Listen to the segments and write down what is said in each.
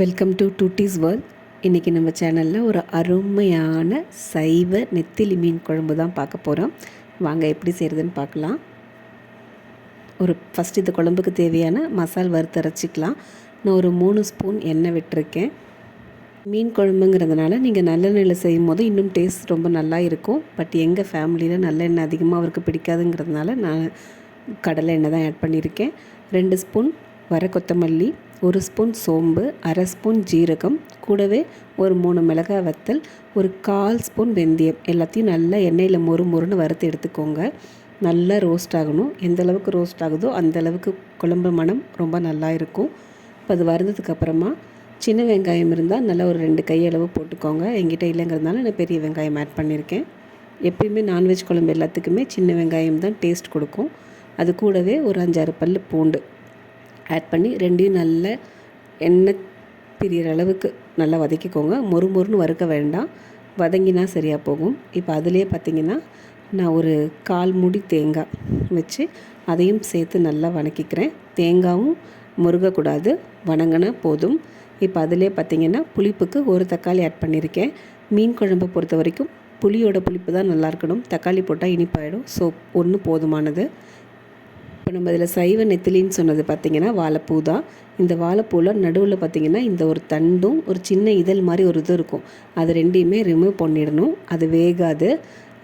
Welcome to duties world இன்றைக்கி நம்ம சேனலில் ஒரு அருமையான சைவ நெத்திலி மீன் குழம்பு தான் பார்க்க போகிறோம் வாங்க எப்படி செய்கிறதுன்னு பார்க்கலாம். ஒரு ஃபஸ்ட் இந்த குழம்புக்கு தேவையான மசால் வறுத்து அரைச்சிக்கலாம். நான் ஒரு மூணு ஸ்பூன் எண்ணெய் விட்டுருக்கேன். மீன் குழம்புங்கிறதுனால நீங்கள் நல்லெண்ணெயில் செய்யும் போது இன்னும் டேஸ்ட் ரொம்ப நல்லா இருக்கும். பட் எங்கள் ஃபேமிலியில் நல்லெண்ணெய் அதிகமாக அவருக்கு பிடிக்காதுங்கிறதுனால நான் கடலை எண்ணெய் தான் ஆட் பண்ணியிருக்கேன். ரெண்டு ஸ்பூன் வர கொத்தமல்லி ஒரு ஸ்பூன் சோம்பு அரை ஸ்பூன் ஜீரகம் கூடவே ஒரு மூணு மிளகாய் வத்தல் ஒரு கால் ஸ்பூன் வெந்தயம். எல்லாத்தையும் நல்லா எண்ணெயில் மொறு மொறுன்னு வறுத்து எடுத்துக்கோங்க. நல்லா ரோஸ்ட் ஆகணும். எந்த அளவுக்கு ரோஸ்ட் ஆகுதோ அந்த அளவுக்கு குழம்பு மணம் ரொம்ப நல்லா இருக்கும். இப்போ அது வறுந்ததுக்கப்புறமா சின்ன வெங்காயம் இருந்தால் நல்லா ஒரு ரெண்டு கையளவு போட்டுக்கோங்க. எங்கிட்ட இல்லைங்கிறதுனால நான் பெரிய வெங்காயம் ஆட் பண்ணியிருக்கேன் எப்பயுமே நான்வெஜ் குழம்பு எல்லாத்துக்குமே சின்ன வெங்காயம் தான் டேஸ்ட் கொடுக்கும். அது கூடவே ஒரு அஞ்சாறு பல் பூண்டு. ஆட் பண்ணி ரெண்டையும் நல்ல எண்ணெய் பிரியிற அளவுக்கு நல்லா வதக்கிக்கோங்க. மொறு மொறுன்னு வறுக்க வேண்டாம். வதங்கினா சரியாக போகும். இப்போ அதுலேயே பார்த்திங்கன்னா நான் ஒரு கால் மூடி தேங்காய் வச்சு அதையும் சேர்த்து நல்லா வணக்கிக்கிறேன். தேங்காயும் முருகக்கூடாது. வணங்கினா போதும். இப்போ அதிலே பார்த்திங்கன்னா புளிப்புக்கு ஒரு தக்காளி ஆட் பண்ணியிருக்கேன் மீன் குழம்பை பொறுத்த வரைக்கும் புளியோட புளிப்பு தான் நல்லா இருக்கணும். தக்காளி போட்டால் இனிப்பாயிடும். ஸோ ஒன்று போதுமானது. நம்ம இதில் சைவ நெத்திலின்னு சொன்னது பார்த்திங்கன்னா வாழைப்பூ தான் இந்த வாழைப்பூவில் நடுவில் பார்த்திங்கன்னா இந்த ஒரு தண்டும் ஒரு சின்ன இதழ் மாதிரி ஒரு இது இருக்கும். அது ரெண்டையுமே ரிமூவ் பண்ணிடணும். அது வேகாது.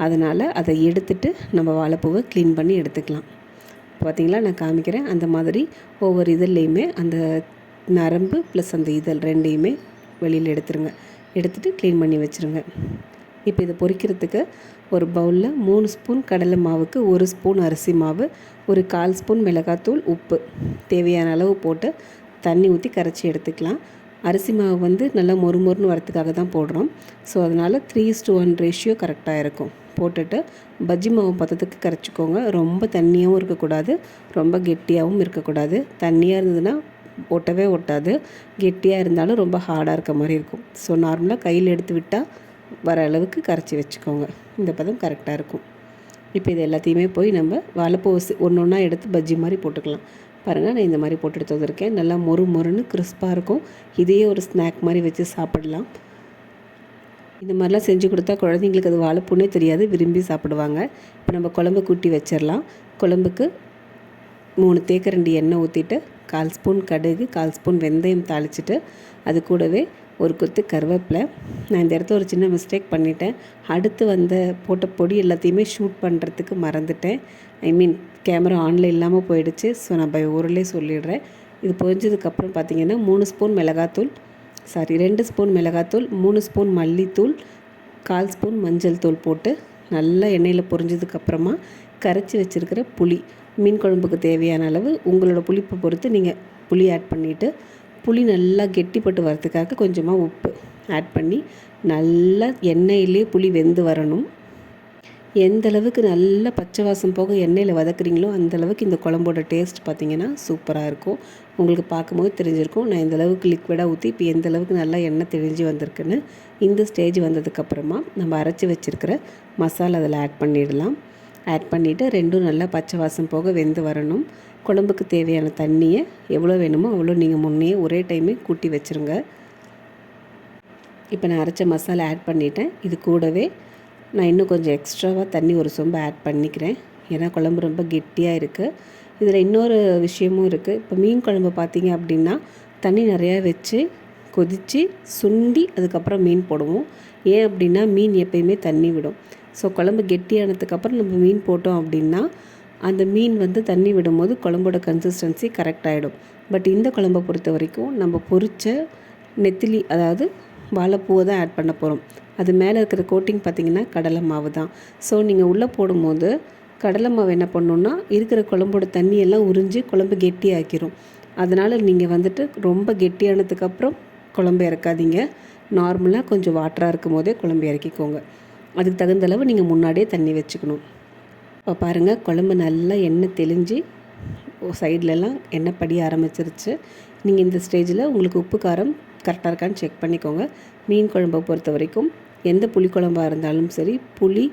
அதனால் அதை எடுத்துட்டு நம்ம வாழைப்பூவை க்ளீன் பண்ணி எடுத்துக்கலாம். பார்த்திங்களா நான் காமிக்கிறேன். அந்த மாதிரி ஒவ்வொரு இதழ்லையுமே அந்த நரம்பு ப்ளஸ் அந்த இதழ் ரெண்டையுமே வெளியில் எடுத்துருங்க. எடுத்துகிட்டு க்ளீன் பண்ணி வச்சுருங்க. இப்போ இதை பொரிக்கிறதுக்கு ஒரு பவுலில் மூணு ஸ்பூன் கடலை மாவுக்கு ஒரு ஸ்பூன் அரிசி மாவு ஒரு கால் ஸ்பூன் மிளகாத்தூள் உப்பு. தேவையான அளவு போட்டு தண்ணி ஊற்றி கரைச்சி எடுத்துக்கலாம். அரிசி மாவு வந்து நல்லா மொறு மொறுன்னு வரத்துக்காக தான் போடுறோம். ஸோ அதனால் த்ரீ டு ஒன் ரேஷியோ கரெக்டாக இருக்கும். போட்டுட்டு பஜ்ஜி மாவு பத்தத்துக்கு கரைச்சிக்கோங்க. ரொம்ப தண்ணியாகவும் இருக்கக்கூடாது. ரொம்ப கெட்டியாகவும் இருக்கக்கூடாது. தண்ணியாக இருந்ததுன்னா ஒட்டவே ஒட்டாது. கெட்டியாக இருந்தாலும் ரொம்ப ஹார்டாக இருக்க மாதிரி இருக்கும். ஸோ நார்மலாக கையில் எடுத்து விட்டால் வர அளவுக்கு கரைச்சி வச்சுக்கோங்க. இந்த பதம் கரெக்டாக இருக்கும். இப்போ இது எல்லாத்தையுமே போய் நம்ம வாழைப்பூ ஒன்று ஒன்றா எடுத்து பஜ்ஜி மாதிரி போட்டுக்கலாம். பாருங்கள் நான் இந்த மாதிரி போட்டு எடுத்து வந்திருக்கேன். நல்லா மொறு மொறுன்னு கிறிஸ்பாக இருக்கும். இதையே ஒரு ஸ்நாக் மாதிரி வச்சு சாப்பிடலாம். இந்த மாதிரிலாம் செஞ்சு கொடுத்தா குழந்தைங்களுக்கு அது வாழைப்பூனே தெரியாது. விரும்பி சாப்பிடுவாங்க. இப்போ நம்ம குழம்பு கூட்டி வச்சிடலாம். குழம்புக்கு மூணு தேக்கரண்டி எண்ணெய் ஊற்றிட்டு கால் ஸ்பூன் கடுகு கால் ஸ்பூன் வெந்தயம் தாளிச்சிட்டு அது கூடவே ஒரு கொத்து கருவேப்பிலை. நான் இந்த இடத்துல ஒரு சின்ன மிஸ்டேக் பண்ணிட்டேன். அடுத்து வந்த போட்ட பொடி எல்லாத்தையுமே ஷூட் பண்ணுறதுக்கு மறந்துட்டேன். ஐ மீன் கேமரா ஆனில் இல்லாமல் போயிடுச்சு. ஸோ நான் பை ஊரிலே சொல்லிடுறேன். இது பொரிஞ்சதுக்கப்புறம் பார்த்திங்கன்னா மூணு ஸ்பூன் மிளகாத்தூள். சாரி ரெண்டு ஸ்பூன் மிளகாத்தூள் மூணு ஸ்பூன் மல்லித்தூள் கால் ஸ்பூன் மஞ்சள் தூள் போட்டு நல்லா எண்ணெயில் பொரிஞ்சதுக்கப்புறமா கரைச்சி வச்சுருக்கிற புளி. மீன் குழம்புக்கு தேவையான அளவு உங்களோட புளிப்பை பொறுத்து நீங்கள் புளி ஆட் பண்ணிவிட்டு புளி நல்லா கெட்டிப்பட்டு வரதுக்காக கொஞ்சமாக உப்பு ஆட் பண்ணி நல்லா எண்ணெயிலே புளி வெந்து வரணும். எந்த அளவுக்கு நல்லா பச்சை வாசம் போக எண்ணெயில் வதக்குறீங்களோ அந்த அளவுக்கு இந்த குழம்போட டேஸ்ட் பார்த்திங்கன்னா சூப்பராக இருக்கும். உங்களுக்கு பார்க்கும்போது தெரிஞ்சிருக்கும். நான் இந்த அளவுக்கு லிக்விடாக ஊற்றி இப்போ எந்த அளவுக்கு நல்லா எண்ணெய் தெளிஞ்சு வந்திருக்குன்னு இந்த ஸ்டேஜ் வந்ததுக்கப்புறமா நம்ம அரைச்சி வச்சுருக்கிற மசாலா அதில் ஆட் பண்ணிடலாம். ஆட் பண்ணிவிட்டு ரெண்டும் நல்லா பச்சை வாசம் போக வெந்து வரணும். குழம்புக்கு தேவையான தண்ணியை எவ்வளோ வேணுமோ அவ்வளோ நீங்கள் முன்னே ஒரே டைமே கூட்டி வச்சுருங்க. இப்போ நான் அரைச்ச மசாலா ஆட் பண்ணிட்டேன். இது கூடவே நான் இன்னும் கொஞ்சம் எக்ஸ்ட்ராவாக தண்ணி ஒரு சொம்பு ஆட் பண்ணிக்கிறேன். ஏன்னா குழம்பு ரொம்ப கெட்டியாக இருக்குது இதில் இன்னொரு விஷயமும் இருக்குது இப்போ மீன் குழம்பு பார்த்தீங்க அப்படின்னா தண்ணி நிறையா வச்சு கொதித்து சுண்டி அதுக்கப்புறம் மீன் போடுவோம். ஏன் அப்படின்னா மீன் எப்பயுமே தண்ணி விடும். ஸோ குழம்பு கெட்டியானதுக்கப்புறம் நம்ம மீன் போட்டோம் அப்படின்னா அந்த மீன் வந்து தண்ணி விடும்போது குழம்போட கன்சிஸ்டன்சி கரெக்ட் ஆகிடும் பட் இந்த குழம்பை பொறுத்த வரைக்கும் நம்ம பொரித்த நெத்திலி அதாவது வாழைப்பூவை தான் ஆட் பண்ண போகிறோம் அது மேலே இருக்கிற கோட்டிங் பார்த்திங்கன்னா கடலை மாவு தான். ஸோ நீங்கள் உள்ளே போடும்போது கடலை மாவு என்ன பண்ணணுன்னா இருக்கிற குழம்போட தண்ணியெல்லாம் உறிஞ்சி குழம்பு கெட்டியாக்கிரும் அதனால் நீங்கள் வந்துட்டு ரொம்ப கெட்டியானதுக்கப்புறம் குழம்பு இறக்காதீங்க. நார்மலாக கொஞ்சம் வாட்டராக இருக்கும் போதே குழம்பு இறக்கிக்கோங்க. அதுக்கு தகுந்தளவு நீங்கள் முன்னாடியே தண்ணி வச்சுக்கணும். இப்போ பாருங்கள் குழம்பு நல்லா எண்ணெய் தெளிஞ்சு சைட்லலாம் எண்ணெய் படிய ஆரம்பிச்சிருச்சு. நீங்கள் இந்த ஸ்டேஜில் உங்களுக்கு உப்பு காரம் கரெக்டாக இருக்கான்னு செக் பண்ணிக்கோங்க. மீன் குழம்பை பொறுத்த வரைக்கும் எந்த புளி குழம்பாக இருந்தாலும் சரி புளி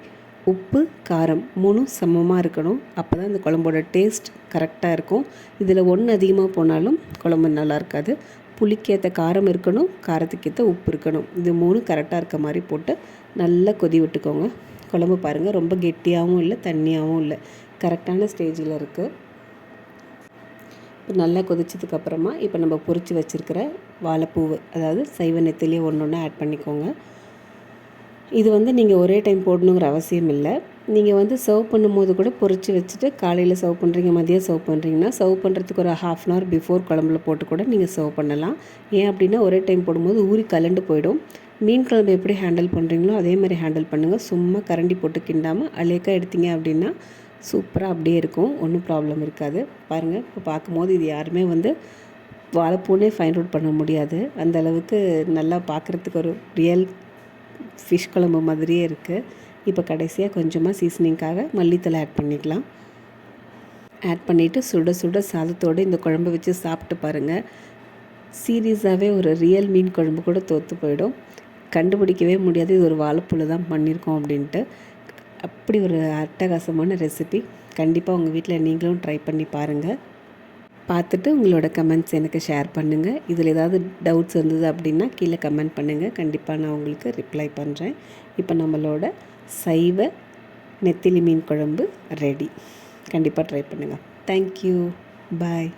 உப்பு காரம் மூணும் சமமாக இருக்கணும். அப்போ தான் இந்த குழம்போட டேஸ்ட் கரெக்டாக இருக்கும். இதில் ஒன்று அதிகமாக போனாலும் குழம்பு நல்லா இருக்காது. புளிக்கேற்ற காரம் இருக்கணும் காரத்துக்கேற்ற உப்பு இருக்கணும். இது மூணு கரெக்டாக இருக்க மாதிரி போட்டு நல்லா கொதி விட்டுக்கோங்க. குழம்பு பாருங்கள் ரொம்ப கெட்டியாகவும் இல்லை தண்ணியாகவும் இல்லை. கரெக்டான ஸ்டேஜில் இருக்குது இப்போ நல்லா கொதிச்சதுக்கப்புறமா இப்போ நம்ம பொரித்து வச்சுருக்கிற வாழைப்பூவு அதாவது சைவ நெத்திலேயே ஒன்று ஒன்று ஆட் பண்ணிக்கோங்க. இது வந்து நீங்கள் ஒரே டைம் போடணுங்கிற அவசியம் இல்லை. நீங்கள் வந்து சர்வ் பண்ணும்போது கூட பொரித்து வச்சுட்டு காலையில் சர்வ் பண்ணுறீங்க மதியம் சர்வ் பண்ணுறீங்கன்னா சர்வ் பண்ணுறதுக்கு ஒரு ஹாஃப் அன் ஹவர் பிஃபோர் குழம்புல போட்டு கூட நீங்கள் சர்வ் பண்ணலாம். ஏன் அப்படின்னா ஒரே டைம் போடும்போது ஊறி கலண்டு போயிடும். மீன் குழம்பு எப்படி ஹேண்டில் பண்ணுறீங்களோ அதே மாதிரி ஹேண்டில் பண்ணுங்கள் சும்மா கரண்டி போட்டு கிண்டாமல் அலேக்காக எடுத்தீங்க அப்படின்னா சூப்பராக அப்படியே இருக்கும். ஒன்றும் ப்ராப்ளம் இருக்காது. பாருங்கள் இப்போ பார்க்கும்போது இது யாருமே வந்து வாழைப்பூனே ஃபைண்ட் அவுட் பண்ண முடியாது. அந்த அளவுக்கு நல்லா பார்க்குறதுக்கு ஒரு ரியல் ஃபிஷ் குழம்பு மாதிரியே இருக்குது இப்போ கடைசியாக கொஞ்சமாக சீசனிங்காக மல்லித்தலை ஆட் பண்ணிக்கலாம். ஆட் பண்ணிவிட்டு சுட சுட சாதத்தோடு இந்த குழம்பு வச்சு சாப்பிட்டு பாருங்கள் சீரியஸாகவே ஒரு ரியல் மீன் குழம்பு கூட தோற்று போயிடும். கண்டுபிடிக்கவே முடியாது. இது ஒரு வாழைப்பூல தான் பண்ணியிருக்கோம் அப்படின்ட்டு. அப்படி ஒரு அட்டகாசமான ரெசிபி கண்டிப்பாக உங்கள் வீட்டில் நீங்களும் ட்ரை பண்ணி பாருங்கள் பார்த்துட்டு உங்களோட கமெண்ட்ஸ் எனக்கு ஷேர் பண்ணுங்கள் இதில் ஏதாவது டவுட்ஸ் இருந்தது அப்படின்னா கீழே கமெண்ட் பண்ணுங்கள் கண்டிப்பாக நான் உங்களுக்கு ரிப்ளை பண்ணுறேன் இப்போ நம்மளோட சைவ நெத்திலி மீன் குழம்பு ரெடி கண்டிப்பாக ட்ரை பண்ணுங்கள் தேங்க்யூ பாய்